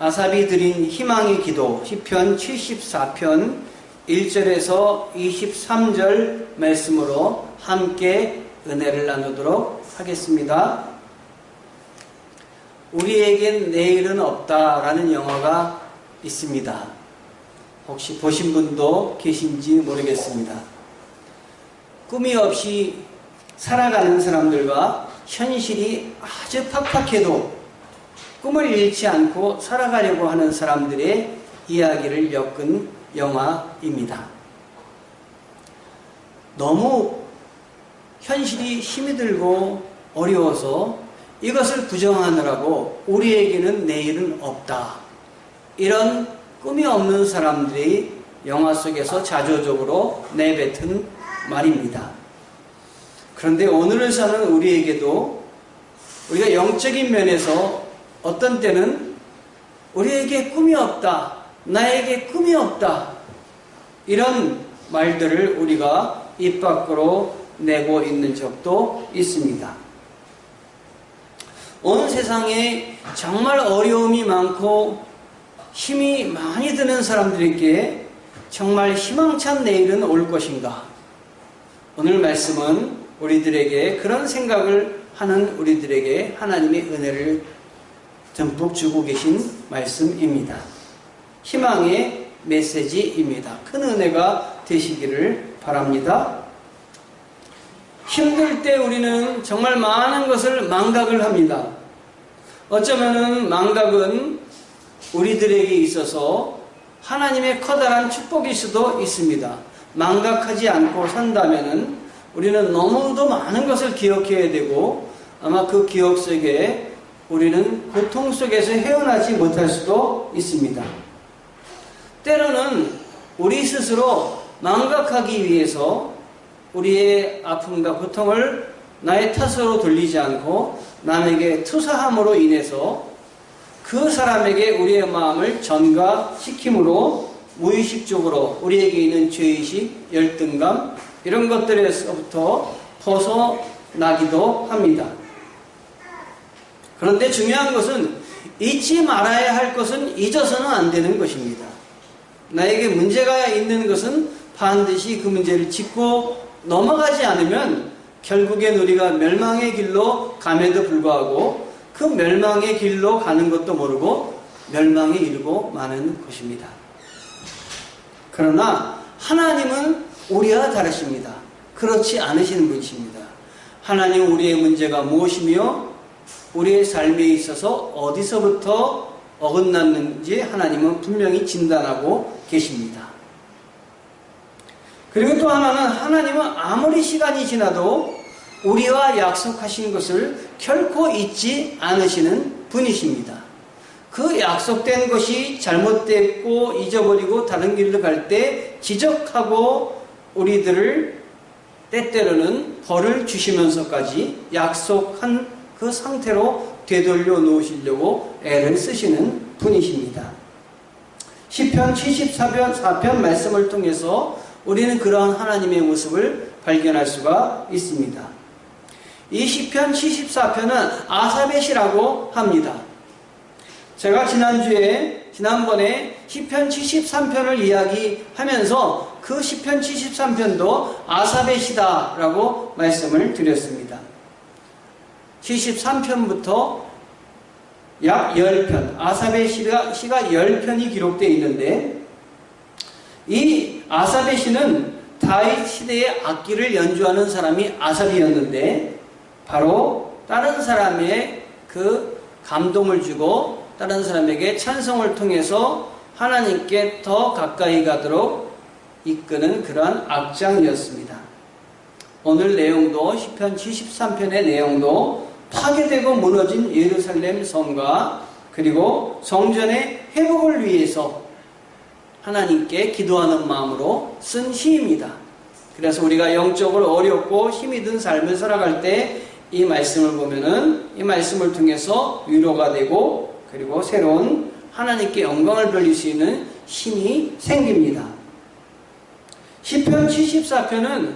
아삽이 드린 희망의 기도 시편 74편 1절에서 23절 말씀으로 함께 은혜를 나누도록 하겠습니다. 우리에겐 내일은 없다라는 영화가 있습니다. 혹시 보신 분도 계신지 모르겠습니다. 꿈이 없이 살아가는 사람들과 현실이 아주 팍팍해도 꿈을 잃지 않고 살아가려고 하는 사람들의 이야기를 엮은 영화입니다. 너무 현실이 힘이 들고 어려워서 이것을 부정하느라고 우리에게는 내일은 없다. 이런 꿈이 없는 사람들이 영화 속에서 자조적으로 내뱉은 말입니다. 그런데 오늘을 사는 우리에게도 우리가 영적인 면에서 어떤 때는 우리에게 꿈이 없다. 나에게 꿈이 없다. 이런 말들을 우리가 입 밖으로 내고 있는 적도 있습니다. 온 세상에 정말 어려움이 많고 힘이 많이 드는 사람들에게 정말 희망찬 내일은 올 것인가? 오늘 말씀은 우리들에게 그런 생각을 하는 우리들에게 하나님의 은혜를 듬뿍 주고 계신 말씀입니다. 희망의 메시지입니다. 큰 은혜가 되시기를 바랍니다. 힘들 때 우리는 정말 많은 것을 망각을 합니다. 어쩌면은 망각은 우리들에게 있어서 하나님의 커다란 축복일 수도 있습니다. 망각하지 않고 산다면은 우리는 너무도 많은 것을 기억해야 되고 아마 그 기억 속에 우리는 고통 속에서 헤어나지 못할 수도 있습니다. 때로는 우리 스스로 망각하기 위해서 우리의 아픔과 고통을 나의 탓으로 돌리지 않고 남에게 투사함으로 인해서 그 사람에게 우리의 마음을 전가시킴으로 무의식적으로 우리에게 있는 죄의식, 열등감 이런 것들에서부터 벗어나기도 합니다. 그런데 중요한 것은 잊지 말아야 할 것은 잊어서는 안 되는 것입니다. 나에게 문제가 있는 것은 반드시 그 문제를 짚고 넘어가지 않으면 결국엔 우리가 멸망의 길로 감에도 불구하고 그 멸망의 길로 가는 것도 모르고 멸망에 이르고 마는 것입니다. 그러나 하나님은 우리와 다르십니다. 그렇지 않으시는 분이십니다. 하나님 우리의 문제가 무엇이며 우리의 삶에 있어서 어디서부터 어긋났는지 하나님은 분명히 진단하고 계십니다. 그리고 또 하나는 하나님은 아무리 시간이 지나도 우리와 약속하신 것을 결코 잊지 않으시는 분이십니다. 그 약속된 것이 잘못됐고 잊어버리고 다른 길로 갈 때 지적하고 우리들을 때때로는 벌을 주시면서까지 약속한 그 상태로 되돌려 놓으시려고 애를 쓰시는 분이십니다. 시편 74편 4편 말씀을 통해서 우리는 그러한 하나님의 모습을 발견할 수가 있습니다. 이 시편 74편은 아사벳이라고 합니다. 제가 지난주에 지난번에 시편 73편을 이야기하면서 그 시편 73편도 아사벳이다라고 말씀을 드렸습니다. 73편부터 약 10편, 아사벳 시가, 시가 10편이 기록되어 있는데 이 아사벳 시는 다윗 시대의 악기를 연주하는 사람이 아삽이었는데 바로 다른 사람의 그 감동을 주고 다른 사람에게 찬송을 통해서 하나님께 더 가까이 가도록 이끄는 그러한 악장이었습니다. 오늘 내용도 시편 73편의 내용도 파괴되고 무너진 예루살렘 성과 그리고 성전의 회복을 위해서 하나님께 기도하는 마음으로 쓴 시입니다. 그래서 우리가 영적으로 어렵고 힘이 든 삶을 살아갈 때 이 말씀을 보면은 이 말씀을 통해서 위로가 되고 그리고 새로운 하나님께 영광을 돌릴 수 있는 힘이 생깁니다. 시편 74편은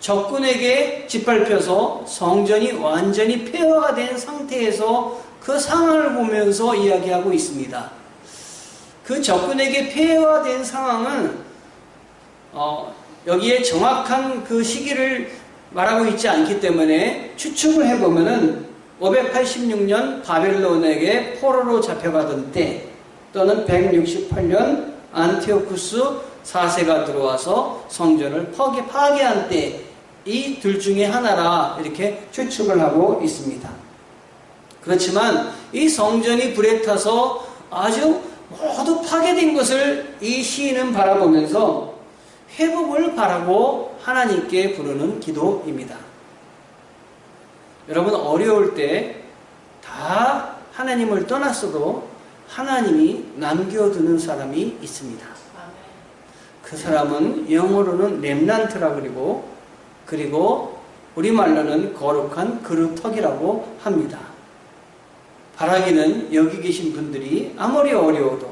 적군에게 짓밟혀서 성전이 완전히 폐허가 된 상태에서 그 상황을 보면서 이야기하고 있습니다. 그 적군에게 폐해화된 상황은 어, 여기에 정확한 그 시기를 말하고 있지 않기 때문에 추측을 해보면은 586년 바벨론에게 포로로 잡혀가던 때 또는 168년 안티오쿠스 4세가 들어와서 성전을 파괴, 파괴한 때 이 둘 중에 하나라 이렇게 추측을 하고 있습니다. 그렇지만 이 성전이 불에 타서 아주 모두 파괴된 것을 이 시인은 바라보면서 회복을 바라고 하나님께 부르는 기도입니다. 여러분 어려울 때 다 하나님을 떠났어도 하나님이 남겨두는 사람이 있습니다. 그 사람은 영어로는 렘난트라 그리고 그리고 우리말로는 거룩한 그루터기라고 합니다. 바라기는 여기 계신 분들이 아무리 어려워도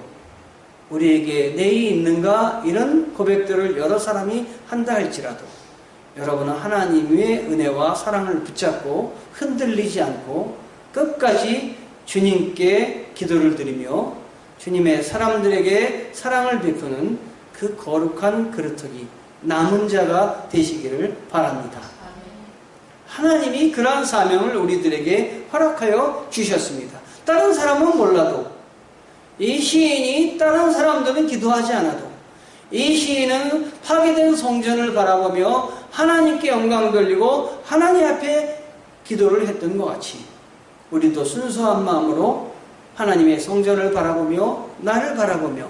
우리에게 내이 있는가 이런 고백들을 여러 사람이 한다 할지라도 여러분은 하나님의 은혜와 사랑을 붙잡고 흔들리지 않고 끝까지 주님께 기도를 드리며 주님의 사람들에게 사랑을 베푸는 그 거룩한 그릇터기 남은 자가 되시기를 바랍니다. 하나님이 그러한 사명을 우리들에게 허락하여 주셨습니다. 다른 사람은 몰라도 이 시인이 다른 사람들은 기도하지 않아도 이 시인은 파괴된 성전을 바라보며 하나님께 영광 돌리고 하나님 앞에 기도를 했던 것 같이 우리도 순수한 마음으로 하나님의 성전을 바라보며 나를 바라보며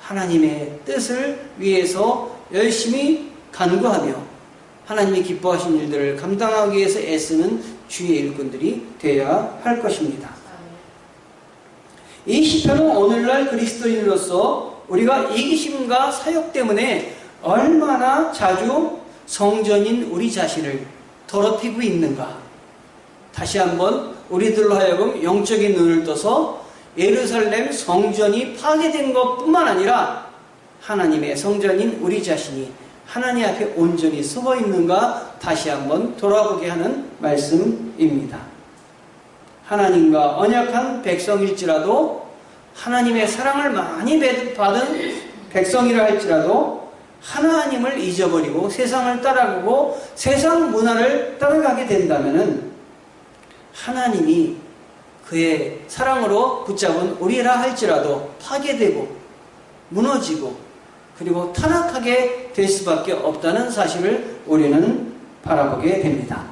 하나님의 뜻을 위해서 열심히 간구하며 하나님이 기뻐하신 일들을 감당하기 위해서 애쓰는 주의 일꾼들이 되어야 할 것입니다. 이 시편은 오늘날 그리스도인으로서 우리가 이기심과 사욕 때문에 얼마나 자주 성전인 우리 자신을 더럽히고 있는가. 다시 한번 우리들로 하여금 영적인 눈을 떠서 예루살렘 성전이 파괴된 것뿐만 아니라 하나님의 성전인 우리 자신이 하나님 앞에 온전히 서고 있는가 다시 한번 돌아보게 하는 말씀입니다. 하나님과 언약한 백성일지라도 하나님의 사랑을 많이 받은 백성이라 할지라도 하나님을 잊어버리고 세상을 따라가고 세상 문화를 따라가게 된다면은 하나님이 그의 사랑으로 붙잡은 우리라 할지라도 파괴되고 무너지고 그리고 타락하게 될 수밖에 없다는 사실을 우리는 바라보게 됩니다.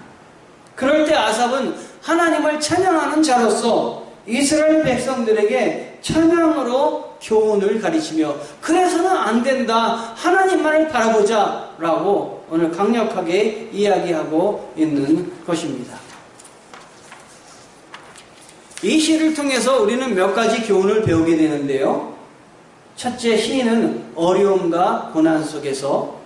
그럴 때 아삽은 하나님을 찬양하는 자로서 이스라엘 백성들에게 찬양으로 교훈을 가르치며 그래서는 안 된다. 하나님만을 바라보자. 라고 오늘 강력하게 이야기하고 있는 것입니다. 이 시를 통해서 우리는 몇 가지 교훈을 배우게 되는데요. 첫째, 시인은 어려움과 고난 속에서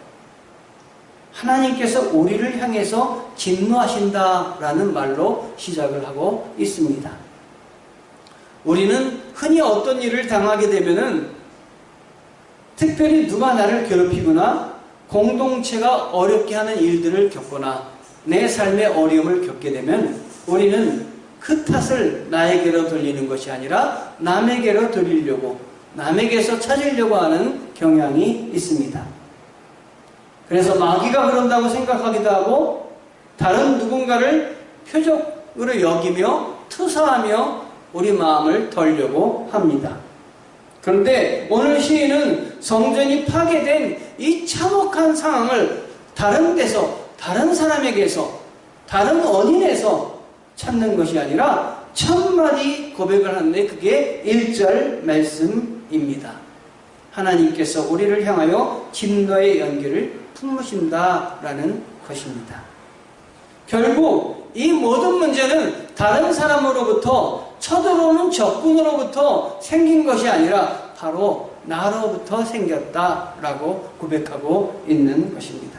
하나님께서 우리를 향해서 진노하신다라는 말로 시작을 하고 있습니다. 우리는 흔히 어떤 일을 당하게 되면은 특별히 누가 나를 괴롭히거나 공동체가 어렵게 하는 일들을 겪거나 내 삶의 어려움을 겪게 되면 우리는 그 탓을 나에게로 돌리는 것이 아니라 남에게로 돌리려고 남에게서 찾으려고 하는 경향이 있습니다. 그래서 마귀가 그런다고 생각하기도 하고 다른 누군가를 표적으로 여기며 투사하며 우리 마음을 덜려고 합니다. 그런데 오늘 시인은 성전이 파괴된 이 참혹한 상황을 다른 데서 다른 사람에게서 다른 원인에서 찾는 것이 아니라 첫 마디 고백을 하는데 그게 1절 말씀 입니다. 하나님께서 우리를 향하여 진노의 연기를 품으신다라는 것입니다. 결국 이 모든 문제는 다른 사람으로부터 쳐들어오는 적군으로부터 생긴 것이 아니라 바로 나로부터 생겼다라고 고백하고 있는 것입니다.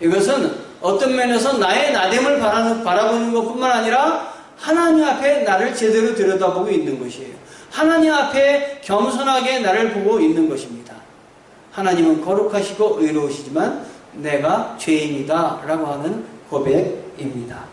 이것은 어떤 면에서 나의 나됨을 바라보는 것뿐만 아니라 하나님 앞에 나를 제대로 들여다보고 있는 것이에요. 하나님 앞에 겸손하게 나를 보고 있는 것입니다. 하나님은 거룩하시고 의로우시지만 내가 죄인이다 라고 하는 고백입니다.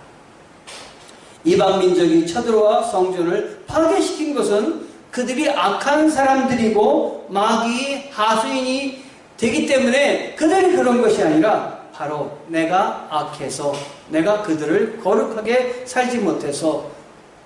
이방 민족이 쳐들어와 성전을 파괴시킨 것은 그들이 악한 사람들이고 마귀 하수인이 되기 때문에 그들이 그런 것이 아니라 바로 내가 악해서 내가 그들을 거룩하게 살지 못해서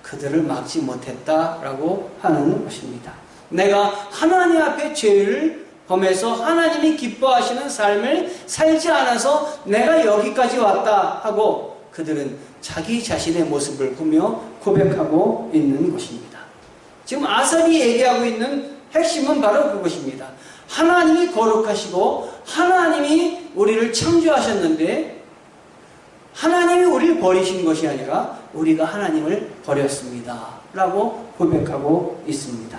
그들을 막지 못했다라고 하는 것입니다. 내가 하나님 앞에 죄를 범해서 하나님이 기뻐하시는 삶을 살지 않아서 내가 여기까지 왔다 하고 그들은 자기 자신의 모습을 보며 고백하고 있는 것입니다. 지금 아삽이 얘기하고 있는 핵심은 바로 그것입니다. 하나님이 거룩하시고 하나님이 우리를 창조하셨는데 하나님이 우리를 버리신 것이 아니라 우리가 하나님을 버렸습니다. 라고 고백하고 있습니다.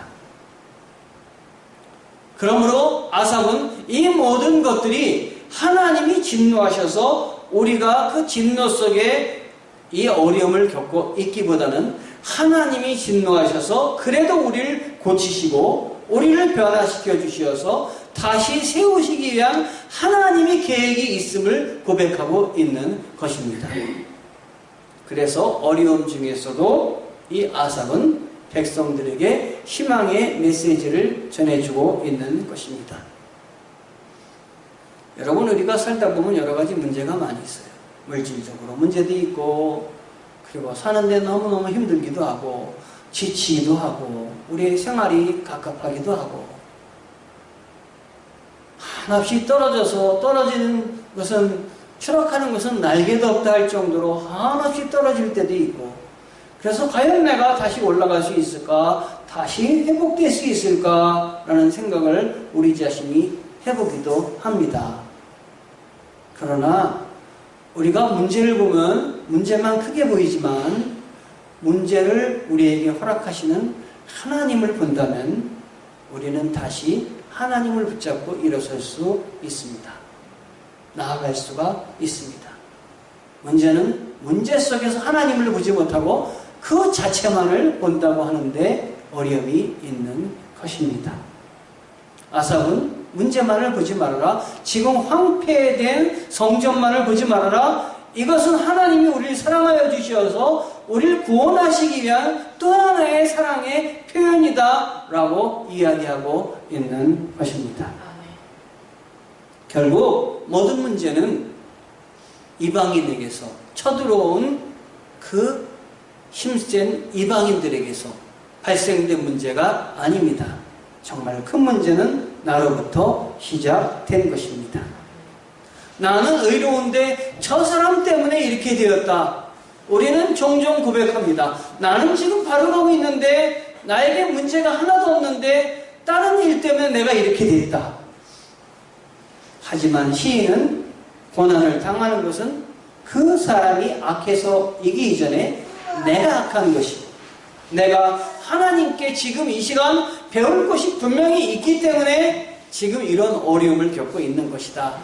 그러므로 아삽은 이 모든 것들이 하나님이 진노하셔서 우리가 그 진노 속에 이 어려움을 겪고 있기보다는 하나님이 진노하셔서 그래도 우리를 고치시고 우리를 변화시켜 주셔서 다시 세우시기 위한 하나님의 계획이 있음을 고백하고 있는 것입니다. 그래서 어려움 중에서도 이 아삽은 백성들에게 희망의 메시지를 전해주고 있는 것입니다. 여러분, 우리가 살다 보면 여러 가지 문제가 많이 있어요. 물질적으로 문제도 있고, 그리고 사는데 너무너무 힘들기도 하고, 지치기도 하고, 우리의 생활이 갑갑하기도 하고, 한없이 떨어져서 떨어지는 것은 추락하는 것은 날개도 없다 할 정도로 한없이 떨어질 때도 있고 그래서 과연 내가 다시 올라갈 수 있을까 다시 회복될 수 있을까라는 생각을 우리 자신이 해보기도 합니다. 그러나 우리가 문제를 보면 문제만 크게 보이지만 문제를 우리에게 허락하시는 하나님을 본다면 우리는 다시 하나님을 붙잡고 일어설 수 있습니다. 나아갈 수가 있습니다. 문제는 문제 속에서 하나님을 보지 못하고 그 자체만을 본다고 하는데 어려움이 있는 것입니다. 아삽은 문제만을 보지 말아라. 지금 황폐된 성전만을 보지 말아라. 이것은 하나님이 우리를 사랑하여 주셔서 우리를 구원하시기 위한 또 하나의 사랑의 표현이다. 라고 이야기하고 있는 것입니다. 결국 모든 문제는 이방인에게서 쳐들어온 그 힘센 이방인들에게서 발생된 문제가 아닙니다. 정말 큰 문제는 나로부터 시작된 것입니다. 나는 의로운데 저 사람 때문에 이렇게 되었다. 우리는 종종 고백합니다. 나는 지금 바로 가고 있는데 나에게 문제가 하나도 없는데 다른 일 때문에 내가 이렇게 됐다. 하지만 시인은 고난을 당하는 것은 그 사람이 악해서 이기 이전에 내가 악한 것이고 내가 하나님께 지금 이 시간 배울 것이 분명히 있기 때문에 지금 이런 어려움을 겪고 있는 것이다.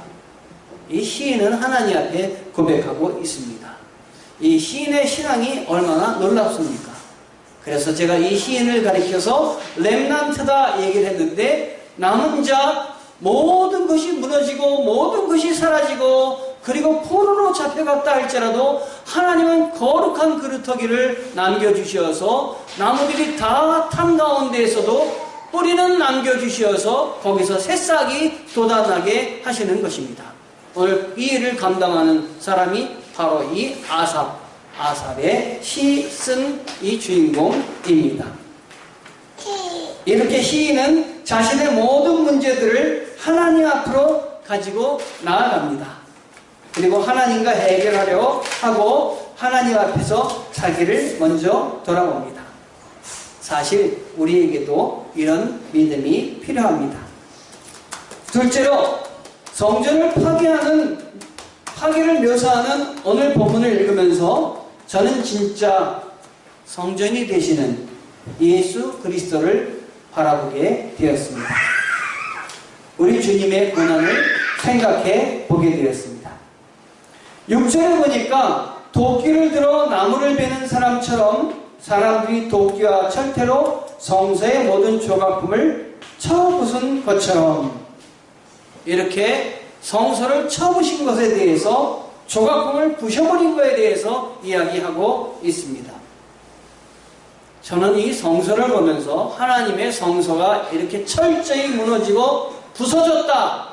이 시인은 하나님 앞에 고백하고 있습니다. 이 시인의 신앙이 얼마나 놀랍습니까? 그래서 제가 이 시인을 가리켜서 렘난트다 얘기를 했는데 남은 자 모든 것이 무너지고 모든 것이 사라지고 그리고 포로로 잡혀갔다 할지라도 하나님은 거룩한 그루터기를 남겨주셔서 나무들이 다탄 가운데에서도 뿌리는 남겨주셔서 거기서 새싹이 돋아나게 하시는 것입니다. 오늘 이 일을 감당하는 사람이 바로 이 아삽, 아삽의 시 쓴 이 주인공입니다. 이렇게 시인은 자신의 모든 문제들을 하나님 앞으로 가지고 나아갑니다. 그리고 하나님과 해결하려 하고 하나님 앞에서 자기를 먼저 돌아봅니다. 사실 우리에게도 이런 믿음이 필요합니다. 둘째로 성전을 파괴하는 파괴를 묘사하는 오늘 본문을 읽으면서 저는 진짜 성전이 되시는 예수 그리스도를 바라보게 되었습니다. 우리 주님의 고난을 생각해 보게 되었습니다. 6절에 보니까 도끼를 들어 나무를 베는 사람처럼 사람들이 도끼와 철퇴로 성서의 모든 조각품을 쳐부순 것처럼 이렇게 성서를 쳐부신 것에 대해서 조각품을 부셔버린 것에 대해서 이야기하고 있습니다. 저는 이 성서를 보면서 하나님의 성서가 이렇게 철저히 무너지고 부서졌다.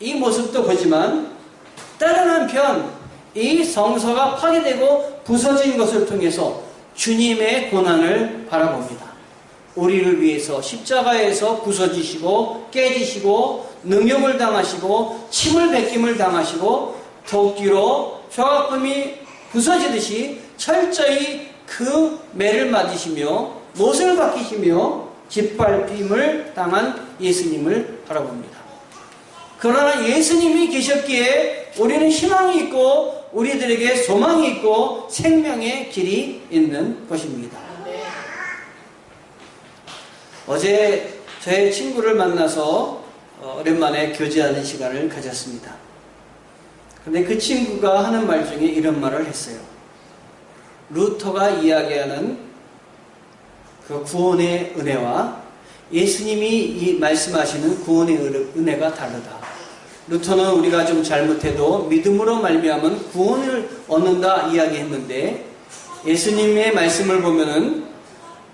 이 모습도 보지만 다른 한편 이 성서가 파괴되고 부서진 것을 통해서 주님의 고난을 바라봅니다. 우리를 위해서 십자가에서 부서지시고 깨지시고 능욕을 당하시고 침을 뱉김을 당하시고 도끼로 조각품이 부서지듯이 철저히 그 매를 맞으시며 못을 박히시며 짓밟힘을 당한 예수님을 바라봅니다. 그러나 예수님이 계셨기에 우리는 희망이 있고 우리들에게 소망이 있고 생명의 길이 있는 것입니다. 어제 저의 친구를 만나서 어, 오랜만에 교제하는 시간을 가졌습니다. 근데 그 친구가 하는 말 중에 이런 말을 했어요. 루터가 이야기하는 그 구원의 은혜와 예수님이 이 말씀하시는 구원의 은혜가 다르다. 루터는 우리가 좀 잘못해도 믿음으로 말미암은 구원을 얻는다 이야기했는데 예수님의 말씀을 보면은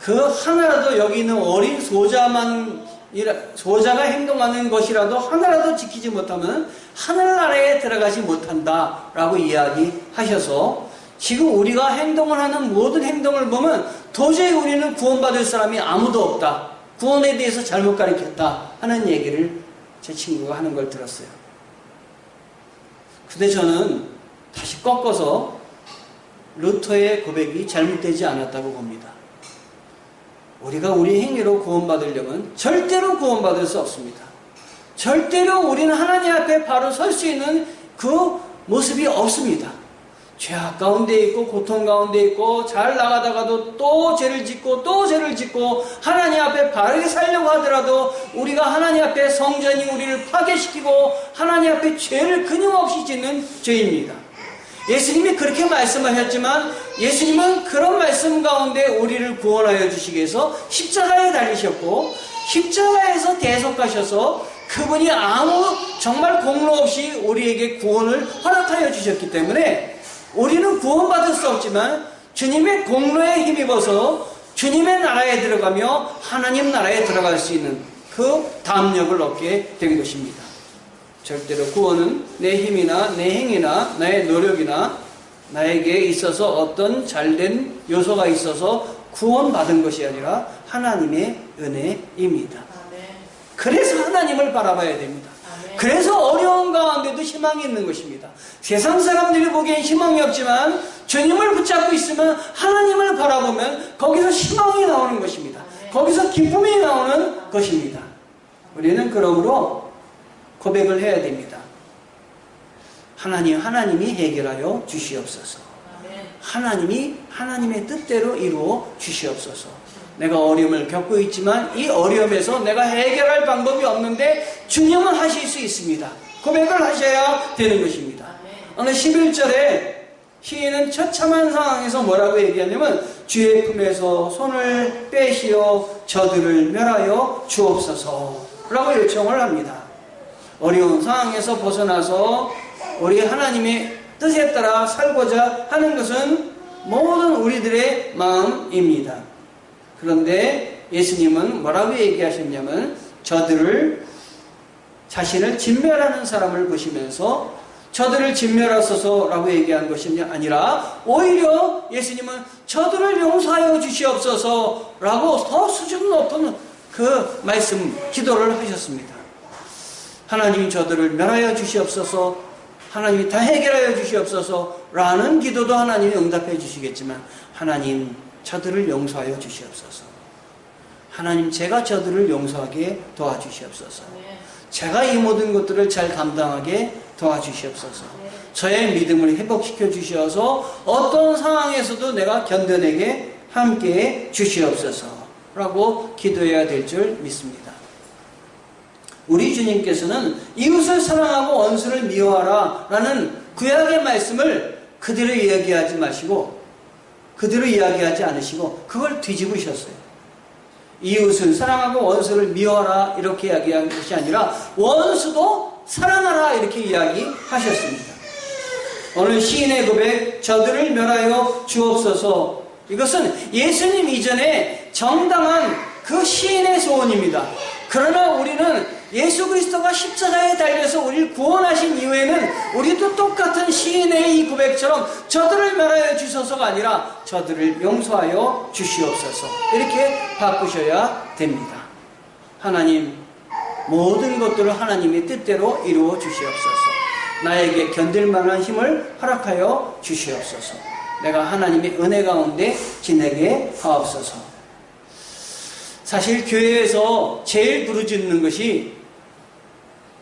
그 하나라도 여기 있는 어린 소자만 소자가 행동하는 것이라도 하나라도 지키지 못하면 하늘나라에 들어가지 못한다라고 이야기하셔서 지금 우리가 행동을 하는 모든 행동을 보면 도저히 우리는 구원받을 사람이 아무도 없다. 구원에 대해서 잘못 가르쳤다 하는 얘기를 제 친구가 하는 걸 들었어요. 근데 저는 다시 꺾어서 루터의 고백이 잘못되지 않았다고 봅니다. 우리가 우리 행위로 구원받으려면 절대로 구원받을 수 없습니다. 절대로 우리는 하나님 앞에 바로 설 수 있는 그 모습이 없습니다. 죄악 가운데 있고 고통 가운데 있고 잘 나가다가도 또 죄를 짓고 또 죄를 짓고 하나님 앞에 바르게 살려고 하더라도 우리가 하나님 앞에 성전이 우리를 파괴시키고 하나님 앞에 죄를 끊임없이 짓는 죄입니다. 예수님이 그렇게 말씀하셨지만 예수님은 그런 말씀 가운데 우리를 구원하여 주시기 위해서 십자가에 달리셨고 십자가에서 대속하셔서 그분이 아무 정말 공로 없이 우리에게 구원을 허락하여 주셨기 때문에 우리는 구원받을 수 없지만 주님의 공로에 힘입어서 주님의 나라에 들어가며 하나님 나라에 들어갈 수 있는 그 담력을 얻게 된 것입니다. 절대로 구원은 내 힘이나 내 행위나 나의 노력이나 나에게 있어서 어떤 잘된 요소가 있어서 구원받은 것이 아니라 하나님의 은혜입니다. 그래서 하나님을 바라봐야 됩니다. 그래서 어려운 가운데도 희망이 있는 것입니다. 세상 사람들이 보기엔 희망이 없지만 주님을 붙잡고 있으면 하나님을 바라보면 거기서 희망이 나오는 것입니다. 거기서 기쁨이 나오는 것입니다. 우리는 그러므로 고백을 해야 됩니다. 하나님, 하나님이 해결하여 주시옵소서. 하나님이 하나님의 뜻대로 이루어 주시옵소서. 내가 어려움을 겪고 있지만 이 어려움에서 내가 해결할 방법이 없는데 주님은 하실 수 있습니다. 고백을 하셔야 되는 것입니다. 오늘 11절에 시인은 처참한 상황에서 뭐라고 얘기하냐면 주의 품에서 손을 빼시어 저들을 멸하여 주옵소서 라고 요청을 합니다. 어려운 상황에서 벗어나서 우리 하나님의 뜻에 따라 살고자 하는 것은 모든 우리들의 마음입니다. 그런데 예수님은 뭐라고 얘기하셨냐면 저들을 자신을 진멸하는 사람을 보시면서 저들을 진멸하소서라고 얘기한 것이 아니라 오히려 예수님은 저들을 용서하여 주시옵소서라고 더 수준 높은 그 말씀 기도를 하셨습니다. 하나님 저들을 멸하여 주시옵소서 하나님이 다 해결하여 주시옵소서 라는 기도도 하나님이 응답해 주시겠지만 하나님 저들을 용서하여 주시옵소서. 하나님 제가 저들을 용서하게 도와주시옵소서. 제가 이 모든 것들을 잘 감당하게 도와주시옵소서. 저의 믿음을 회복시켜 주시어서 어떤 상황에서도 내가 견뎌내게 함께 주시옵소서. 라고 기도해야 될 줄 믿습니다. 우리 주님께서는 이웃을 사랑하고 원수를 미워하라 라는 구약의 말씀을 그대로 이야기하지 마시고 그대로 이야기하지 않으시고 그걸 뒤집으셨어요. 이웃을 사랑하고 원수를 미워하라 이렇게 이야기한 것이 아니라 원수도 사랑하라 이렇게 이야기하셨습니다. 오늘 시인의 고백 저들을 멸하여 주옵소서 이것은 예수님 이전에 정당한 그 시인의 소원입니다. 그러나 우리는 예수 그리스도가 십자가에 달려서 우리를 구원하신 이후에는 우리도 똑같은 시인의 이 고백처럼 저들을 멸하여 주소서가 아니라 저들을 용서하여 주시옵소서. 이렇게 바꾸셔야 됩니다. 하나님, 모든 것들을 하나님의 뜻대로 이루어 주시옵소서. 나에게 견딜 만한 힘을 허락하여 주시옵소서. 내가 하나님의 은혜 가운데 지내게 하옵소서. 사실 교회에서 제일 부르짖는 것이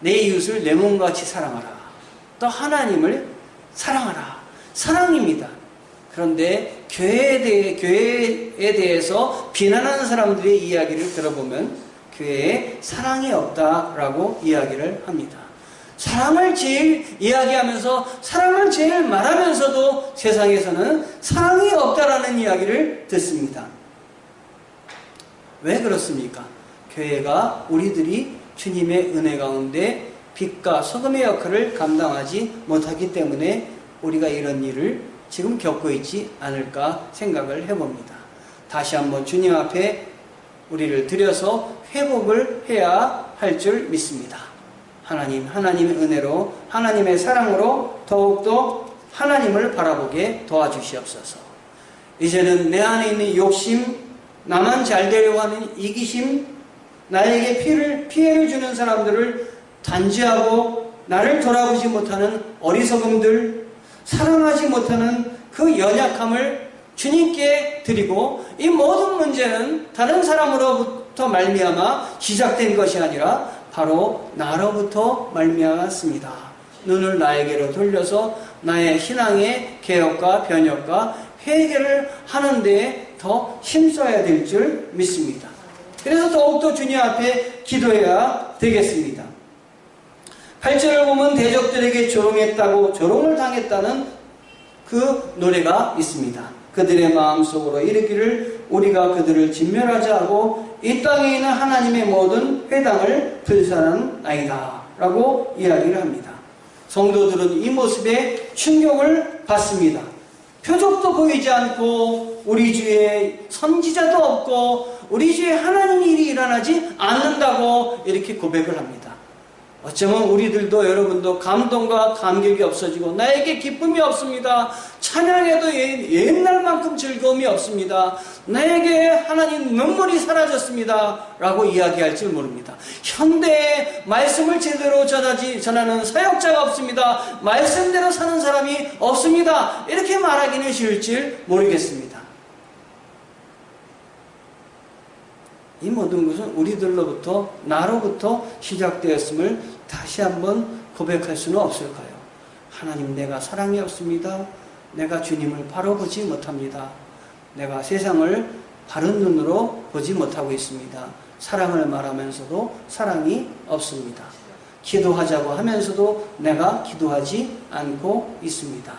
내 이웃을 내 몸같이 사랑하라. 또 하나님을 사랑하라. 사랑입니다. 그런데 교회에 대해, 교회에 대해서 비난하는 사람들의 이야기를 들어보면 교회에 사랑이 없다라고 이야기를 합니다. 사랑을 제일 이야기하면서 사랑을 제일 말하면서도 세상에서는 사랑이 없다라는 이야기를 듣습니다. 왜 그렇습니까? 교회가 우리들이 주님의 은혜 가운데 빛과 소금의 역할을 감당하지 못하기 때문에 우리가 이런 일을 지금 겪고 있지 않을까 생각을 해봅니다. 다시 한번 주님 앞에 우리를 들여서 회복을 해야 할 줄 믿습니다. 하나님, 하나님의 은혜로, 하나님의 사랑으로 더욱더 하나님을 바라보게 도와주시옵소서. 이제는 내 안에 있는 욕심, 나만 잘 되려고 하는 이기심, 나에게 피를, 피해를 주는 사람들을 단지하고 나를 돌아보지 못하는 어리석음들, 사랑하지 못하는 그 연약함을 주님께 드리고 이 모든 문제는 다른 사람으로부터 말미암아 시작된 것이 아니라 바로 나로부터 말미암았습니다. 눈을 나에게로 돌려서 나의 신앙의 개혁과 변혁과 회개를 하는데 더 힘써야 될 줄 믿습니다. 그래서 더욱더 주님 앞에 기도해야 되겠습니다. 8절을 보면 대적들에게 조롱했다고 조롱을 당했다는 그 노래가 있습니다. 그들의 마음속으로 이르기를 우리가 그들을 진멸하자 하고 이 땅에 있는 하나님의 모든 회당을 불사하나이다 라고 이야기를 합니다. 성도들은 이 모습에 충격을 받습니다. 표적도 보이지 않고 우리 주에 선지자도 없고 우리 주에 하나님 일이 일어나지 않는다고 이렇게 고백을 합니다. 어쩌면 우리들도 여러분도 감동과 감격이 없어지고 나에게 기쁨이 없습니다. 찬양해도 옛날만큼 즐거움이 없습니다. 나에게 하나님 눈물이 사라졌습니다. 라고 이야기할지 모릅니다. 현대에 말씀을 제대로 전하지, 전하는 사역자가 없습니다. 말씀대로 사는 사람이 없습니다. 이렇게 말하기는 쉬울지 모르겠습니다. 이 모든 것은 우리들로부터, 나로부터 시작되었음을 다시 한번 고백할 수는 없을까요? 하나님, 내가 사랑이 없습니다. 내가 주님을 바라보지 못합니다. 내가 세상을 바른 눈으로 보지 못하고 있습니다. 사랑을 말하면서도 사랑이 없습니다. 기도하자고 하면서도 내가 기도하지 않고 있습니다.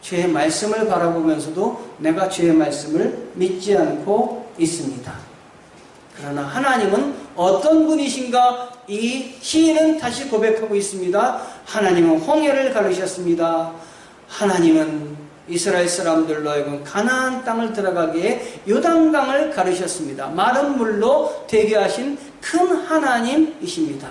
죄의 말씀을 바라보면서도 내가 죄의 말씀을 믿지 않고 있습니다. 그러나 하나님은 어떤 분이신가 이 시인은 다시 고백하고 있습니다. 하나님은 홍해를 가르셨습니다. 하나님은 이스라엘 사람들로 하여금 가나안 땅을 들어가기에 요단강을 가르셨습니다. 마른 물로 되게 하신 큰 하나님이십니다.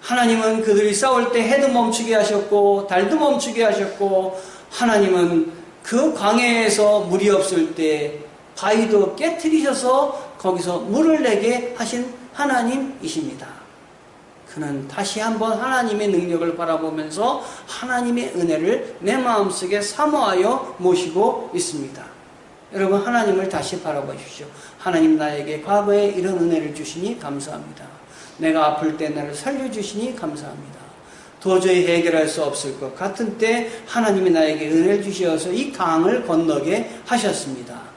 하나님은 그들이 싸울 때 해도 멈추게 하셨고 달도 멈추게 하셨고 하나님은 그 광해에서 물이 없을 때 바위도 깨뜨리셔서 거기서 물을 내게 하신 하나님이십니다. 그는 다시 한번 하나님의 능력을 바라보면서 하나님의 은혜를 내 마음속에 사모하여 모시고 있습니다. 여러분 하나님을 다시 바라보십시오. 하나님 나에게 과거에 이런 은혜를 주시니 감사합니다. 내가 아플 때 나를 살려주시니 감사합니다. 도저히 해결할 수 없을 것 같은 때 하나님이 나에게 은혜를 주셔서 이 강을 건너게 하셨습니다.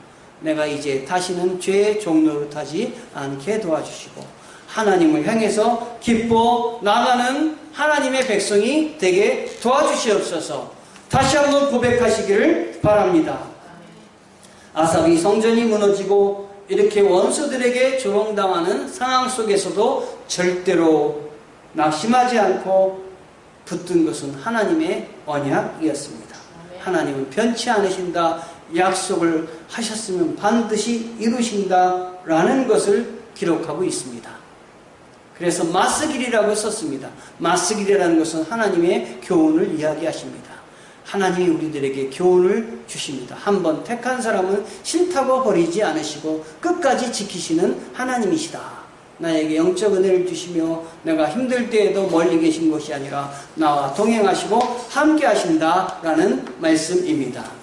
내가 이제 다시는 죄의 종노릇하지 않게 도와주시고 하나님을 향해서 기뻐 나가는 하나님의 백성이 되게 도와주시옵소서. 다시 한번 고백하시기를 바랍니다. 아삽이 성전이 무너지고 이렇게 원수들에게 조롱당하는 상황 속에서도 절대로 낙심하지 않고 붙든 것은 하나님의 언약이었습니다. 하나님은 변치 않으신다. 약속을 하셨으면 반드시 이루신다라는 것을 기록하고 있습니다. 그래서 마스길이라고 썼습니다. 마스길이라는 것은 하나님의 교훈을 이야기하십니다. 하나님이 우리들에게 교훈을 주십니다. 한번 택한 사람은 싫다고 버리지 않으시고 끝까지 지키시는 하나님이시다. 나에게 영적 은혜를 주시며 내가 힘들 때에도 멀리 계신 것이 아니라 나와 동행하시고 함께 하신다라는 말씀입니다.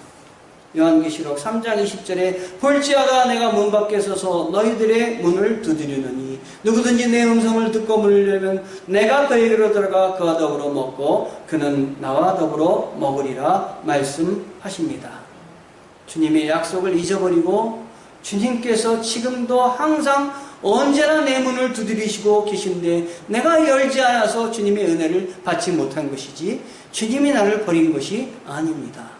요한계시록 3장 20절에 볼지어다 내가 문 밖에 서서 너희들의 문을 두드리느니 누구든지 내 음성을 듣고 열면 내가 그에게로 들어가 그와 더불어 먹고 그는 나와 더불어 먹으리라 말씀하십니다. 주님의 약속을 잊어버리고 주님께서 지금도 항상 언제나 내 문을 두드리시고 계신데 내가 열지 않아서 주님의 은혜를 받지 못한 것이지 주님이 나를 버린 것이 아닙니다.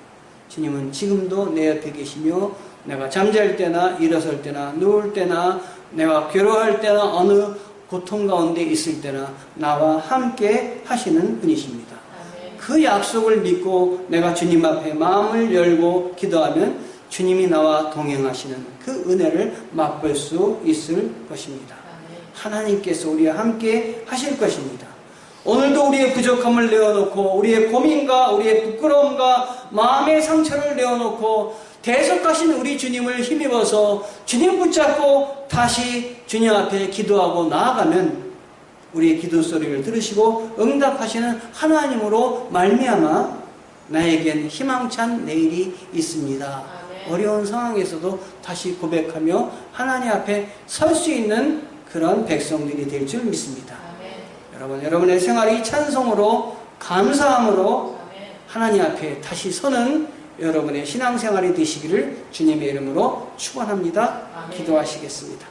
주님은 지금도 내 옆에 계시며 내가 잠잘 때나 일어설 때나 누울 때나 내가 괴로워할 때나 어느 고통 가운데 있을 때나 나와 함께 하시는 분이십니다. 그 약속을 믿고 내가 주님 앞에 마음을 열고 기도하면 주님이 나와 동행하시는 그 은혜를 맛볼 수 있을 것입니다. 하나님께서 우리와 함께 하실 것입니다. 오늘도 우리의 부족함을 내어놓고 우리의 고민과 우리의 부끄러움과 마음의 상처를 내어놓고 대속하신 우리 주님을 힘입어서 주님 붙잡고 다시 주님 앞에 기도하고 나아가면 우리의 기도 소리를 들으시고 응답하시는 하나님으로 말미암아 나에겐 희망찬 내일이 있습니다. 어려운 상황에서도 다시 고백하며 하나님 앞에 설 수 있는 그런 백성들이 될 줄 믿습니다. 여러분, 여러분의 생활이 찬송으로 감사함으로 하나님 앞에 다시 서는 여러분의 신앙생활이 되시기를 주님의 이름으로 축원합니다. 기도하시겠습니다.